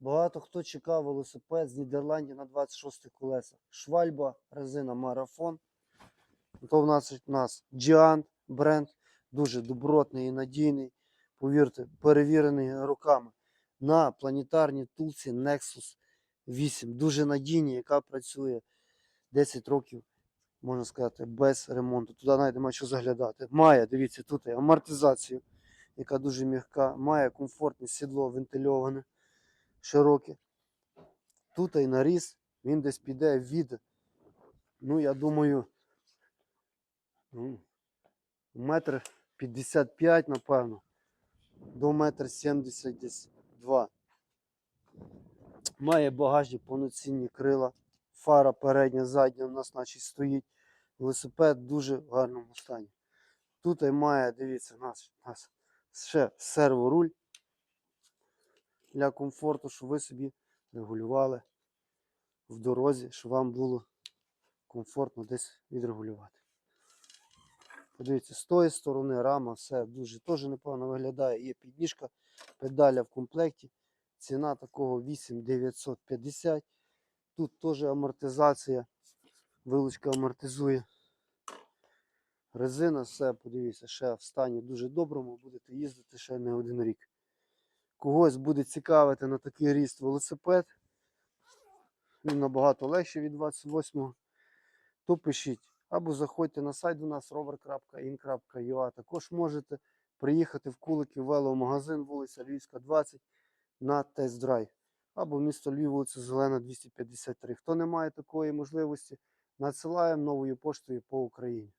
Багато хто чекав велосипед з Нідерландів на 26 колесах. Швальба, резина марафон. То в нас, у нас Giant бренд, дуже добротний і надійний. Повірте, перевірений роками. На планетарній тулці Nexus 8. Дуже надійні, яка працює 10 років, можна сказати, без ремонту. Туди навіть нема що заглядати. Має, дивіться, тут амортизацію, яка дуже м'яка, має комфортне сідло вентильоване, широке. Тут і наріз, він десь піде від, ну, я думаю, ну, метр 55, напевно, до метр 70 десь два. Має багажник, повноцінні крила, фара передня, задня у нас наче стоїть. Велосипед в дуже гарному стані. Тут має, дивіться, у нас, у нас ще серворуль для комфорту, щоб ви собі регулювали в дорозі, щоб вам було комфортно десь відрегулювати. Подивіться, з тої сторони рама, все дуже теж непогано виглядає. Є підніжка, педаля в комплекті. Ціна такого 8950. Тут теж амортизація. Вилучка амортизує. Резина, все, подивіться, ще в стані дуже доброму, будете їздити ще не один рік. Когось буде цікавити на такий ріст велосипед. Він набагато легший від 28-го. То пишіть. Або заходьте на сайт до нас rover.in.ua. Також можете приїхати в Куликів веломагазин, вулиця Львівська, 20 на тест-драйв. Або місто Львів, вулиця Зелена, 253. Хто не має такої можливості, надсилаємо новою поштою по Україні.